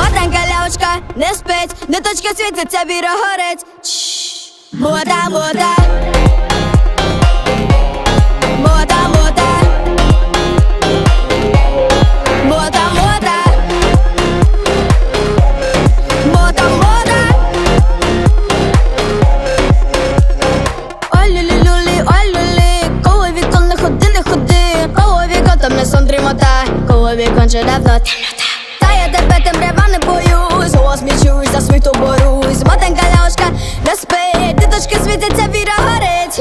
Мотанка лявочка не спить, ниточка світиться, біра горить. Мода, мода. Мода, мода. Мода, мода. Мода, мода. Ой, люлі, люлі, ой, люлі. Коло вікон не ходи, не ходи. Коло вікон там не сон дрімота. Коло вікон вже давно темнота. Та я тебе темрява то борусь, мотанка ляшка не спить, діточки світяться, віра горить.